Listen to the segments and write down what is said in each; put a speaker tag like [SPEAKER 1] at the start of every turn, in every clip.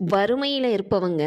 [SPEAKER 1] வறுமையில் இருப்பவங்க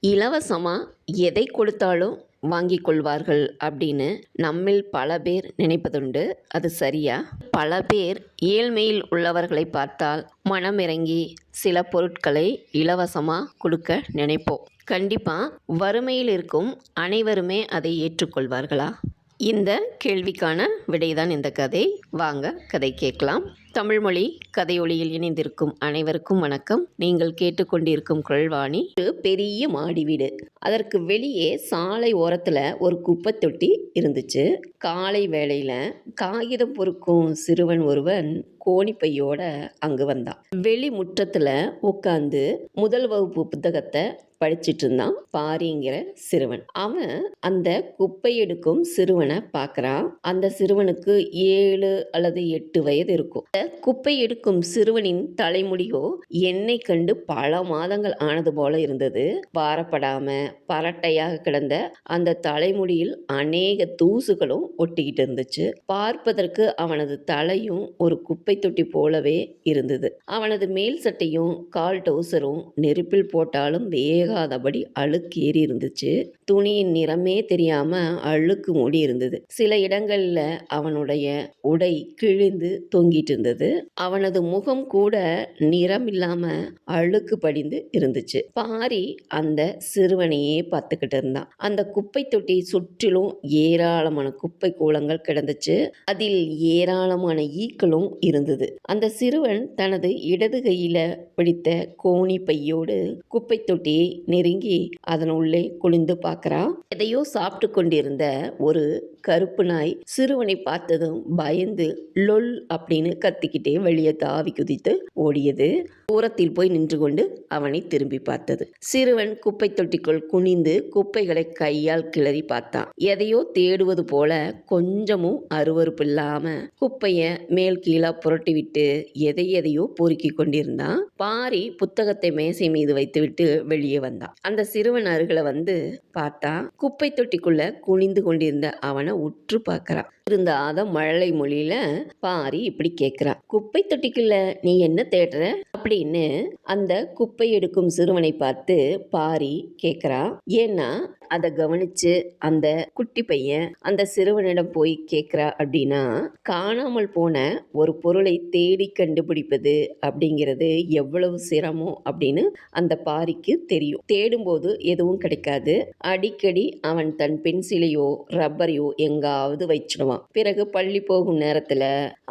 [SPEAKER 1] இலவசமாக எதை கொடுத்தாலும் வாங்கி கொள்வார்கள் அப்படின்னு நம்மில் பல பேர் நினைப்பதுண்டு. அது சரியா? பல பேர் ஏழ்மையில் உள்ளவர்களை பார்த்தால் மனம் இறங்கி சில பொருட்களை இலவசமாக கொடுக்க நினைப்போம். கண்டிப்பாக வறுமையில் இருக்கும் அனைவருமே அதை ஏற்றுக்கொள்வார்களா? இந்த கேள்விக்கான விடைதான் இந்த கதை. வாங்க கதை கேட்கலாம். தமிழ்மொழி கதையொலியில் இணைந்திருக்கும் அனைவருக்கும் வணக்கம். நீங்கள் கேட்டுக்கொண்டிருக்கும் குரல்வாணி ஒரு பெரிய மாடி வீடு. அதற்கு வெளியே சாலை ஓரத்தில் ஒரு குப்பை தொட்டி இருந்துச்சு. காலை வேளையில் காகிதம் பொறுக்கும் சிறுவன் ஒருவன் கோணிப்பையோட அங்கு வந்தான். வெளி முற்றத்தில் உட்காந்து முதல் வகுப்பு புத்தகத்தை படிச்சிட்டு இருந்தான் பாரிங்கிற சிறுவன். அவன் அந்த குப்பை எடுக்கும் சிறுவனை பார்க்கறான் அந்த சிறுவனுக்கு ஏழு அல்லது எட்டு வயது இருக்கும். அந்த குப்பை எடுக்கும் சிறுவனின் தலைமுடியோ என்னை கண்டு பல மாதங்கள் ஆனது போல இருந்தது. பாரப்படாம பரட்டையாக கிடந்த அந்த தலைமுடியில் அநேக தூசுகளும் ஒட்டிக்கிட்டு இருந்துச்சு. பார்ப்பதற்கு அவனது தலையும் ஒரு குப்பை தொட்டி போலவே இருந்தது. அவனது மேல் சட்டையும் கால் டவுசரும் நெருப்பில் போட்டாலும் வேகாதபடி அழுக்கு ஏறி இருந்துச்சு. துணியின் நிறமே தெரியாம அழுக்கு மூடி இருந்தது. சில இடங்கள்ல அவனுடைய உடை கிழிந்து தொங்கிட்டு இருந்தது. அவனது முகம் கூட நிறம் இல்லாம அழுக்கு படிந்து இருந்துச்சு. பாரி அந்த சிறுவனையே பார்த்துக்கிட்டு இருந்தான். அந்த குப்பை தொட்டி சுற்றிலும் ஏராளமான குப்பை கூலங்கள் கிடந்துச்சு. அதில் ஏராளமான ஈக்களும் இருந்தது. அந்த சிறுவன் தனது இடது கையில பிடித்த கோணி பையோடு குப்பை தொட்டியை நெருங்கி அதன் உள்ளே குளிந்து பார்க்கறான் எதையோ சாப்பிட்டு கொண்டிருந்த ஒரு கருப்பு நாய் சிறுவனை பார்த்ததும் பயந்து லொல் அப்படின்னு கத்திக்கிட்டே வெளியே தாவி குதித்து ஓடியது. தூரத்தில் போய் நின்று கொண்டு அவனை திரும்பி பார்த்தது. சிறுவன் குப்பை தொட்டிக்குள் குனிந்து குப்பைகளை கையால் கிளறி பார்த்தான். எதையோ தேடுவது போல கொஞ்சமும் அருவருப்பு இல்லாம குப்பைய மேல் கீழா புரட்டி விட்டு எதை எதையோ பொறுக்கி கொண்டிருந்தான். பாரி புத்தகத்தை மேசை மீது வைத்துவிட்டு வெளியே வந்தான் அந்த சிறுவன் அருகில வந்து பார்த்தா குப்பை தொட்டிக்குள்ள குனிந்து கொண்டிருந்த அவனை உற்று பார்க்கறான். இருந்தாத மழலை மொழியில பாரி இப்படி கேட்குறான் குப்பை தொட்டிக்குள்ள நீ என்ன தேடுற? அப்படின்னு அந்த குப்பை எடுக்கும் சிறுவனை பார்த்து பாரி கேட்குறான் ஏன்னா அதை கவனிச்சு அந்த குட்டி பையன் அந்த சிறுவனிடம் போய் கேட்குறா அப்படின்னா காணாமல் போன ஒரு பொருளை தேடி கண்டுபிடிப்பது அப்படிங்கிறது எவ்வளவு சிரமம்? அப்படின்னு அந்த பாரிக்கு தெரியும். தேடும்போது எதுவும் கிடைக்காது. அடிக்கடி அவன் தன் பென்சிலையோ ரப்பரையோ எங்காவது வச்சிடுவான். பிறகு பள்ளி போகும் நேரத்தில்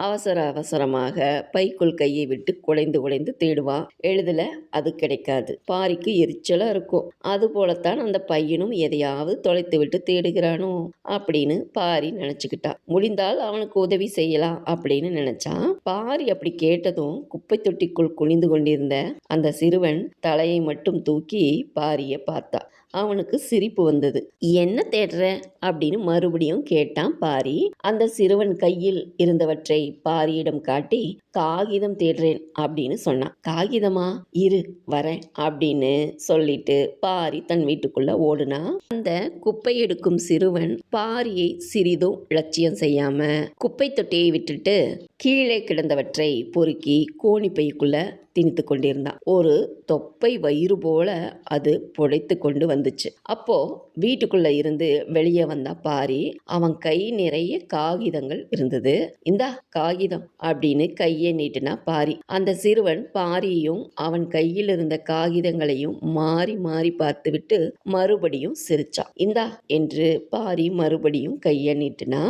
[SPEAKER 1] அவசர அவசரமாக பைக்குள் கையை விட்டு குலைந்து குலைந்து தேடுவான் எழுதல அது கிடைக்காது. பாரிக்கு எரிச்சலாக இருக்கும். அது போலத்தான் அந்த பையனும் எதையாவது தொலைத்து விட்டு தேடுகிறானோ அப்படின்னு பாரி நினச்சிக்கிட்டான் முடிந்தால் அவனுக்கு உதவி செய்யலாம் அப்படின்னு நினைச்சான் பாரி அப்படி கேட்டதும் குப்பை தொட்டிக்குள் குனிந்து கொண்டிருந்த அந்த சிறுவன் தலையை மட்டும் தூக்கி பாரியை பார்த்தான் அவனுக்கு சிரிப்பு வந்தது. என்ன தேடுற? அப்படின்னு மறுபடியும் கேட்டான் பாரி. அந்த சிறுவன் கையில் இருந்தவற்றை பாரியிடம் காட்டி காகிதம் தேடுறேன் அப்படின்னு சொன்னான். காகிதமா? இரு வரேன் அப்படின்னு சொல்லிட்டு பாரி தன் வீட்டுக்குள்ள ஓடுனா அந்த குப்பை எடுக்கும் சிறுவன் பாரியை சிறிதும் லட்சியம் செய்யாம குப்பை தொட்டியை விட்டுட்டு கீழே கிடந்தவற்றை பொறுக்கி கோணிப்பைக்குள்ள திணித்து கொண்டிருந்தான். ஒரு தொப்பை வயிறு போல அது புடைத்து கொண்டு வந்துச்சு. அப்போ வீட்டுக்குள்ள இருந்து வெளியே வந்தா பாரி அவன் கை நிறைய காகிதங்கள் இருந்தது. இந்தா காகிதம் அப்படின்னு கையை நீட்டினா பாரி. அந்த சிறுவன் பாரியையும் அவன் கையில் இருந்த காகிதங்களையும் மாறி மாறி பார்த்துவிட்டு மறுபடியும் சிரிச்சான். இந்தா என்று பாரி மறுபடியும் கையை நீட்டினா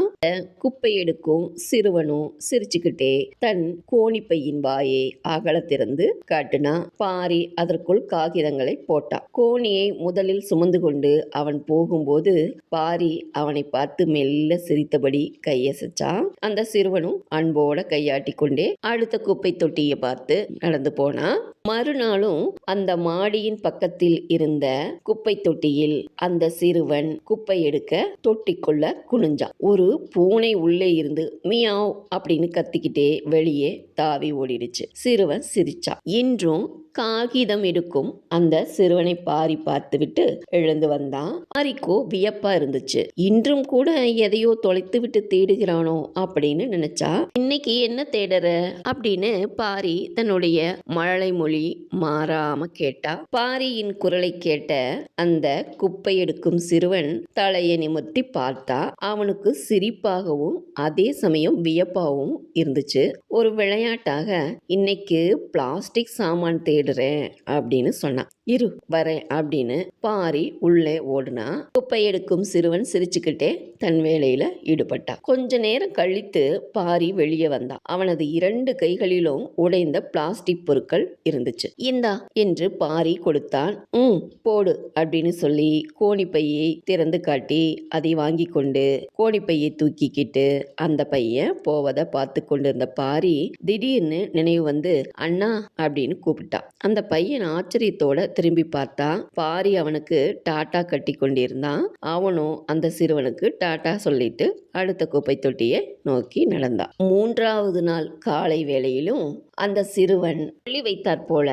[SPEAKER 1] குப்பை எடுக்கும் சிறுவனும் சிரிச்சுக்கிட்டே தன் கோணிப்பையின் வாயை அகல திறந்து காட்டினா பாரி அதற்குள் காகிதங்களை போட்டான் கோணியை முதலில் சுமந்து கொண்டு அவன் போகும்போது பாரி அவனை பார்த்து மெல்ல சிரித்தபடி கையசைச்சான் அந்த சிறுவனும் அன்போட கையாட்டி கொண்டே அடுத்த குப்பை தொட்டியை பார்த்து நடந்து போனான் மறுநாளும் அந்த மாடியின் பக்கத்தில் இருந்த குப்பை தொட்டியில் அந்த சிறுவன் குப்பை எடுக்க தொட்டிக்குள்ள குனிஞ்சான். ஒரு பூனை உள்ளே இருந்து மியாவ் அப்படின்னு கத்திக்கிட்டே வெளியே தாவி ஓடிடுச்சு. சிறுவன் சிரிச்சான். இன்றும் காகிதம் எடுக்கும். அந்த சிறுவனை பாரி பார்த்துவிட்டு எழுந்து வந்தான். பாரிக்கோ வியப்பா இருந்துச்சு. இன்றும் கூட எதையோ தொலைத்து விட்டு தேடுகிறானோ அப்படின்னு நினைச்சா இன்னைக்கு என்ன தேடுற? அப்படின்னு பாரி தன்னுடைய மழலை மொழி மாறாம கேட்டா. பாரியின் குரலை கேட்ட அந்த குப்பை எடுக்கும் சிறுவன் தலையை நிமிர்த்தி பார்த்தா அவனுக்கு சிரிப்பாகவும் அதே சமயம் வியப்பாகவும் இருந்துச்சு. ஒரு விளையாட்டாக இன்னைக்கு பிளாஸ்டிக் சாமான் தேடு தேடுறேன் அப்படின்னு சொன்னான். இரு வரேன் அப்படின்னு பாரி உள்ளே ஓடுனா குப்பை எடுக்கும் சிறுவன் சிரிச்சுக்கிட்டே தன் வேலையில ஈடுபட்டான் கொஞ்ச நேரம் கழித்து பாரி வெளியே வந்தான் அவனது இரண்டு கைகளிலும் உடைந்த பிளாஸ்டிக் பொருட்கள் இருந்துச்சு. இந்தா என்று பாரி கொடுத்தான். ம் போடு அப்படின்னு சொல்லி கோணிப்பையை திறந்து காட்டி அதை வாங்கி கொண்டு கோணிப்பையை தூக்கிக்கிட்டு அந்த பையன் போவதை பார்த்து கொண்டிருந்த பாரி திடீர்னு நினைவு வந்து அண்ணா அப்படின்னு கூப்பிட்டான் அந்த பையன் ஆச்சரியத்தோட திரும்பி பார்த்தா பாரி அவனுக்கு டாட்டா கட்டி கொண்டிருந்தான். அவனும் அந்த சிறுவனுக்கு டாட்டா சொல்லிட்டு அடுத்த குப்பை தொட்டியை நோக்கி நடந்தான். மூன்றாவது நாள் காலை வேளையிலும் அந்த சிறுவன் புள்ளி வைத்தாற் போல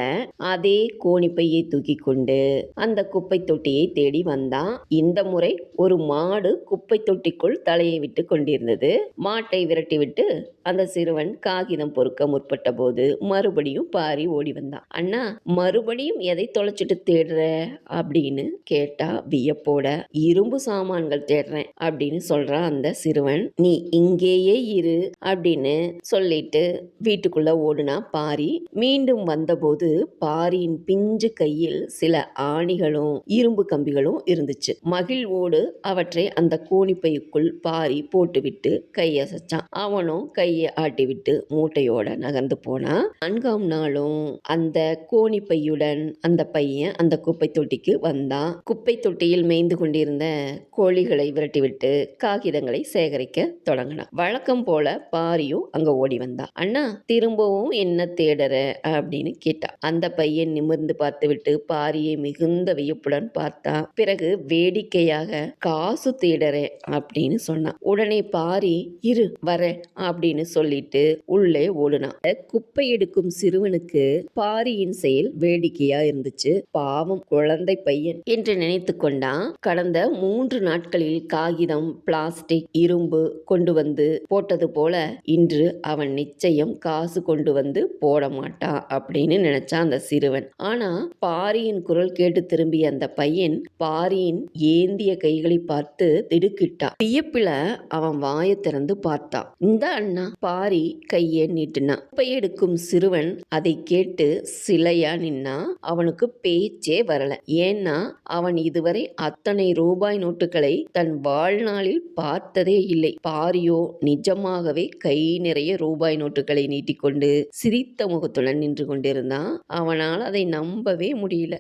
[SPEAKER 1] அதே கோணிப்பையை தூக்கி கொண்டு அந்த குப்பை தொட்டியை தேடி வந்தான். இந்த முறை ஒரு மாடு குப்பை தொட்டிக்குள் தலையை விட்டு கொண்டிருந்தது. மாட்டை விரட்டிவிட்டு அந்த சிறுவன் காகிதம் பொறுக்க முற்பட்ட போது மறுபடியும் பாரி ஓடி வந்தான். அண்ணா மறுபடியும் எதை தொலைச்சிட்டு தேடுற அப்படின்னு கேட்டா வியப்போட இரும்பு சாமான்கள் தேடுறேன் அப்படின்னு சொல்றான் அந்த சிறுவன். நீ இங்கேயே இரு அப்படின்னு சொல்லிட்டு வீட்டுக்குள்ள ஓடுனா பாரி. மீண்டும் வந்தபோது பாரியின் பிஞ்சு கையில் சில ஆணிகளும் இரும்பு கம்பிகளும் இருந்துச்சு. மகிழ்வோடு அவற்றை அந்த கோணிப்பைக்குள் பாரி போட்டுவிட்டு கையசைச்சான் அவனும் கையை ஆட்டிவிட்டு மூட்டையோட நகர்ந்து போனான். நான்காம் நாளும் அந்த கோணிப்பையுடன் அந்த பையன் அந்த குப்பை தொட்டிக்கு வந்தான். குப்பை தொட்டியில் மேய்ந்து கொண்டிருந்த கோழிகளை விரட்டிவிட்டு காகிதங்களை சேகரிக்க தொடங்கினான். வழக்கம் போல பாரியும் அங்க ஓடி வந்தான். அண்ணா திரும்பவும் என்ன தேடுற? அப்படின்னு கேட்டான். அந்த பையன் நிமிர்ந்து பார்த்துவிட்டு பாரியை மிகுந்த வியப்புடன் பார்த்தான். பிறகு வேடிக்கையாக காசு தேடுறேன் அப்படின்னு சொன்னான். உடனே பாரி இரு வர அப்படின்னு சொல்லிட்டு உள்ளே ஓடுனான். குப்பை எடுக்கும் சிறுவனுக்கு பாரியின் செயல் வேடிக்கையா இருந்துச்சு. பாவம் குழந்தை பையன் என்று நினைத்து கொண்டான். கடந்த மூன்று நாட்களில் காகிதம் பிளாஸ்டிக் இரும்பு கொண்டு வந்து போட்டது போல இன்று அவன் நிச்சயம் காசு கொண்டு வந்து போட மாட்டான் அப்படின்னு நினைச்சான் அந்த சிறுவன். ஆனா பாரியின் குரல் கேட்டு திரும்பிய அந்த பையன் பாரியின் ஏந்திய கைகளை பார்த்து திடுக்கிட்டான். வியப்பில அவன் வாயை திறந்து பார்த்தான். இந்த அண்ணா பாரி கையை நீட்டினான். குப்பை எடுக்கும் சிறுவன் அதை கேட்டு சிலையா நின்னா அவனுக்கு பேச்சே வரல. ஏன்னா அவன் இதுவரை அத்தனை ரூபாய் நோட்டுகளை தன் வாழ்நாளில் பார்த்ததே இல்லை. பாரியோ நிஜமாகவே கை நிறைய ரூபாய் நோட்டுகளை நீட்டிக்கொண்டு சிரித்த முகத்துடன் நின்று கொண்டிருந்தான். அவனால் அதை நம்பவே முடியல.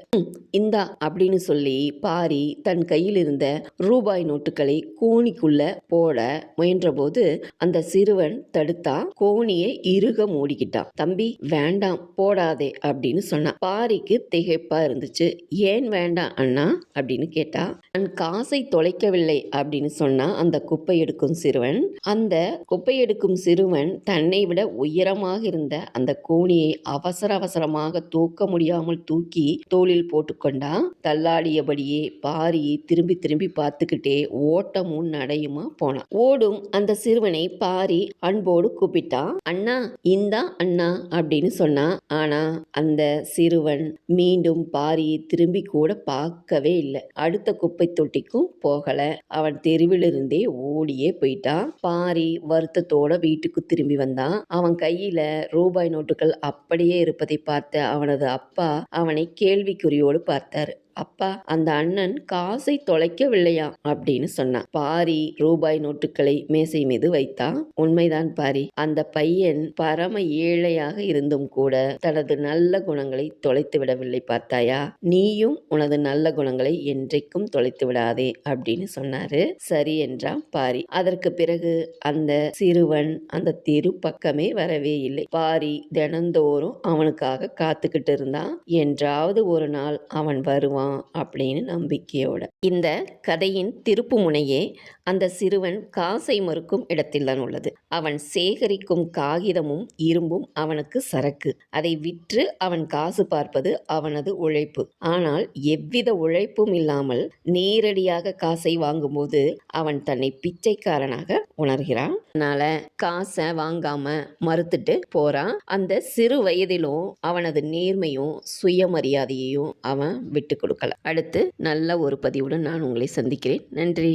[SPEAKER 1] இந்தா அப்படின்னு சொல்லி பாரி தன் கையில் இருந்த ரூபாய் நோட்டுகளை கோணிக்குள்ள போட முயன்றபோது அந்த சிறுவன் தடுத்தா கோணியை இறுக மூடிக்கிட்டான். தம்பி வேண்டாம் போடாதே அப்படின்னு சொன்னான். பாரிக்கு திகைப்பா இருந்துச்சு. ஏன் வேண்டாம் அண்ணா? அப்படின்னு கேட்டா நான் காசை தொலைக்கவில்லை அப்படின்னு சொன்னா அந்த குப்பை எடுக்கும் சிறுவன் அந்த குப்பை எடுக்கும் சிறுவன் தன்னை விட உயரமாக இருந்த அந்த கோணியை அவசர அவசரமாக தூக்க முடியாமல் தூக்கி தோளில் போட்டுக்கொண்டா தள்ளாடியபடியே பாரியை திரும்பி திரும்பி பார்த்துக்கிட்டே ஓட்டமும் நடையுமா போனான். ஓடும் அந்த சிறுவனை பாரி அன்போடு கூப்பிட்டான் அண்ணா இந்தா அண்ணா அப்படின்னு சொன்னான் ஆனா அந்த சிறுவன் மீண்டும் பாரியை திரும்பி கூட பார்க்கவே இல்லை. அடுத்த குப்பை தொட்டிக்கும் போகல. அவன் தெருவிலிருந்தே ஓடியே போயிட்டான் பாரி வருத்தத்தோட வீட்டுக்கு திரும்பி வந்தான் அவன் கையில ரூபாய் நோட்டுகள் அப்படியே இருப்பதை பார்த்த அவனது அப்பா அவனை கேள்விக்குறியோடு பார்த்தாரு. அப்பா அந்த அண்ணன் காசை தொலைக்கவில்லையா? அப்படின்னு சொன்னான். பாரி ரூபாய் நோட்டுகளை மேசை மீது வைத்தான் உண்மைதான் பாரி. அந்த பையன் பரம ஏழையாக இருந்தும் கூட தனது நல்ல குணங்களை தொலைத்து விடவில்லை பார்த்தாயா? நீயும் உனது நல்ல குணங்களை என்றைக்கும் தொலைத்து விடாதே அப்படின்னு சொன்னாரு. சரி என்றான் பாரி. அதற்கு பிறகு அந்த சிறுவன் அந்த தெரு பக்கமே வரவே இல்லை. பாரி தினந்தோறும் அவனுக்காக காத்துக்கிட்டு இருந்தான். என்றாவது ஒரு நாள் அவன் வருவான். வருவான் அப்படின்னு நம்பிக்கையோட. இந்த கதையின் திருப்பு முனையே அந்த சிறுவன் காசை மறுக்கும் இடத்தில்தான் உள்ளது. அவன் சேகரிக்கும் காகிதமும் இரும்பும் அவனுக்கு சரக்கு. அதை விற்று அவன் காசு பார்ப்பது அவனது உழைப்பு. ஆனால் எவ்வித உழைப்பும் இல்லாமல் நேரடியாக காசை வாங்கும்போது அவன் தன்னை பிச்சைக்காரனாக உணர்கிறான். அதனால காசை வாங்காம மறுத்துட்டு போறான் அந்த சிறு வயதிலும் அவனது நேர்மையும் சுயமரியாதையையும் அவன் விட்டு கொடுக்கல. அடுத்து நல்ல ஒரு பதிவுடன் நான் உங்களை சந்திக்கிறேன். நன்றி.